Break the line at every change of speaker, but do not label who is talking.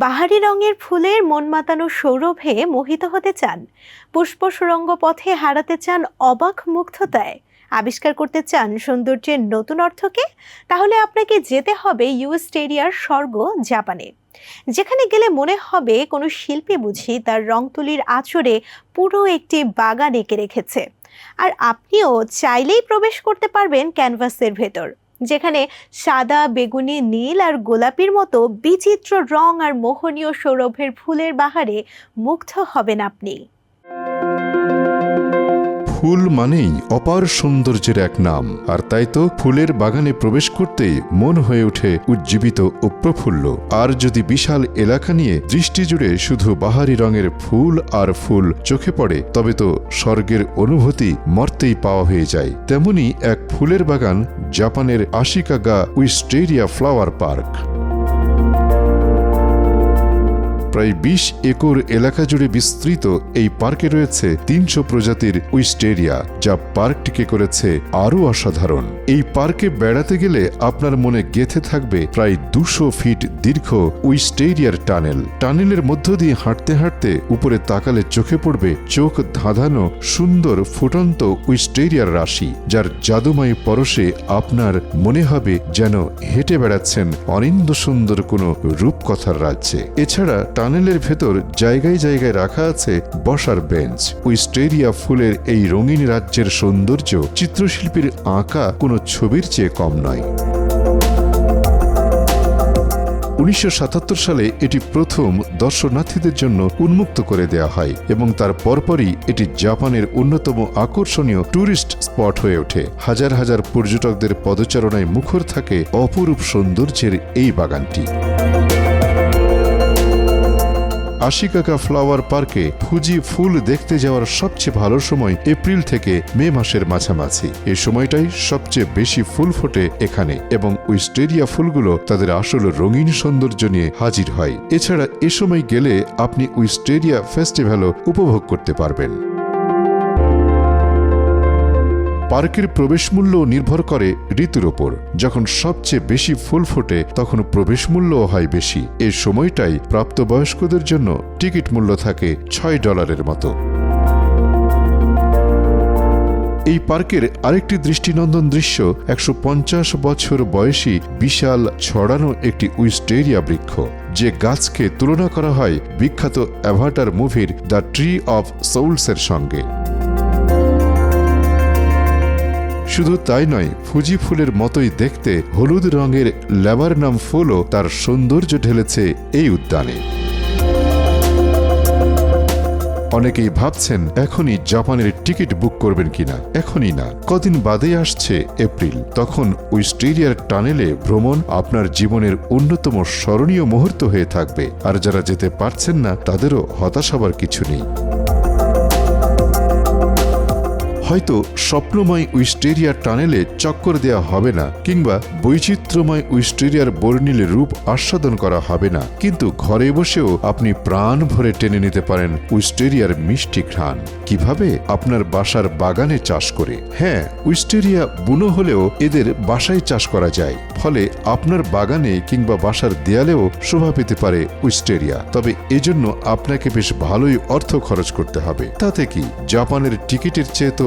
বাহারি রঙের ফুলের মন মাতানো সৌরভে মোহিত হতে চান। পুষ্প সুরঙ্গ পথে হারাতে চান অবাক মুগ্ধতায়। আবিষ্কার করতে চান সৌন্দর্যের নতুন অর্থকে? তাহলে আপনাকে যেতে হবে ইউস্টেরিয়ার স্বর্গ, জাপানে। যেখানে গেলে মনে হবে কোনো শিল্পী বুঝি তার রং তুলির আঁচড়ে পুরো একটি বাগান এঁকে রেখেছে। আর আপনিও চাইলেই প্রবেশ করতে পারবেন ক্যানভাসের ভেতর। যেখানে সাদা, বেগুনি, নীল আর গোলাপির মতো বিচিত্র রং আর মোহনীয় সৌরভের ফুলের বাহারে মুগ্ধ হবেন আপনি।
ফুল মানেই অপার সৌন্দর্যের এক নাম। আর তাই তো ফুলের বাগানে প্রবেশ করতেই মন হয়ে ওঠে উজ্জীবিত ও প্রফুল্ল। আর যদি বিশাল এলাকা নিয়ে দৃষ্টি জুড়ে শুধু বাহারি রঙের ফুল আর ফুল চোখে পড়ে, তবে তো স্বর্গের অনুভূতি মর্তেই পাওয়া হয়ে যায়। তেমনি এক ফুলের বাগান জাপানের আশিকাগা উইস্টেরিয়া ফ্লাওয়ার পার্ক। প্রায় বিশ একর এলাকা জুড়ে বিস্তৃত এই পার্কে রয়েছে তিনশো প্রজাতির উইস্টেরিয়া, যা পার্কটিকে করেছে আরও অসাধারণ। এই পার্কে বেড়াতে গেলে আপনার মনে গেথে থাকবে প্রায় দুশো ফিট দীর্ঘ উইস্টেরিয়ার টানেল। টানেলের মধ্য দিয়ে হাঁটতে হাঁটতে উপরে তাকালে চোখে পড়বে চোখ ধাঁধানো সুন্দর ফুটন্ত উইস্টেরিয়ার রাশি, যার জাদুময় পরশে আপনার মনে হবে যেন হেঁটে বেড়াচ্ছেন অনিন্দ সুন্দর কোনো রূপকথার রাজ্যে। এছাড়া টানেলের ভেতর জায়গায় জায়গায় রাখা আছে বসার বেঞ্চ। উইস্টেরিয়া ফুলের এই রঙিন রাজ্যের সৌন্দর্য চিত্রশিল্পীর আঁকা কোনো ছবির চেয়ে কম নয়। উনিশশো সালে এটি প্রথম দর্শনার্থীদের জন্য উন্মুক্ত করে দেয়া হয় এবং তার পরপরই এটি জাপানের অন্যতম আকর্ষণীয় ট্যুরিস্ট স্পট হয়ে ওঠে। হাজার হাজার পর্যটকদের পদচারণায় মুখর থাকে অপরূপ সৌন্দর্যের এই বাগানটি। আশিকাকা ফ্লাওয়ার পার্কে ফুজি ফুল দেখতে যাওয়ার সবচেয়ে ভালো সময় এপ্রিল থেকে মে মাসের মাঝামাঝি। এই সময়টাই সবচেয়ে বেশি ফুল ফোটে এখানে এবং উইস্টেরিয়া ফুলগুলো তাদের আসল রঙিন সৌন্দর্য নিয়ে হাজির হয়। এছাড়া এ সময় গেলে আপনি উইস্টেরিয়া ফেস্টিভ্যালও উপভোগ করতে পারবেন। পার্কের প্রবেশ মূল্য নির্ভর করে ঋতুর ওপর। যখন সবচেয়ে বেশি ফুল ফোটে, তখন প্রবেশ মূল্যও হয় বেশি। এ সময়টাই প্রাপ্তবয়স্কদের জন্য টিকিট মূল্য থাকে ছয় ডলারের মতো। এই পার্কের আরেকটি দৃষ্টিনন্দন দৃশ্য, একশো পঞ্চাশ বছর বয়সী বিশাল ছড়ানো একটি উইস্টেরিয়া বৃক্ষ, যে গাছকে তুলনা করা হয় বিখ্যাত অ্যাভাটার মুভির দ্য ট্রি অফ সোলসের সঙ্গে। শুধু তাই নয়, ফুজি ফুলের মতোই দেখতে হলুদ রঙের ল্যাবারনাম ফুলও তার সৌন্দর্য ঢেলেছে এই উদ্যানে। অনেকেই ভাবছেন, এখনই জাপানের টিকিট বুক করবেন কিনা? এখনই না। কদিন বাদে আসছে এপ্রিল। তখন উইস্টেরিয়ার টানেলে ভ্রমণ আপনার জীবনের অন্যতম স্মরণীয় মুহূর্ত হয়ে থাকবে। আর যারা যেতে পারছেন না, তাদেরও হতাশ হবার কিছু নেই। হয়তো স্বপ্নময় উইস্টেরিয়ার টানেলে চক্কর দেয়া হবে না, কিংবা বৈচিত্র্যময় উইস্টেরিয়ার বর্ণিল রূপ আস্বাদন করা হবে না। কিন্তু ঘরে বসেও আপনি প্রাণ ভরে টেনে নিতে পারেন উইস্টেরিয়ার মিষ্টি ঘ্রাণ। কীভাবে? আপনার বাসার বাগানে চাষ করে। হ্যাঁ উইস্টেরিয়া বুনো হলেও এদের বাসায় চাষ করা যায়। ফলে আপনার বাগানে কিংবা বাসার দেয়ালেও শোভা পেতে পারে উইস্টেরিয়া। তবে এজন্য আপনাকে বেশ ভালোই অর্থ খরচ করতে হবে। তাতে কি? জাপানের টিকিটের চেয়ে তো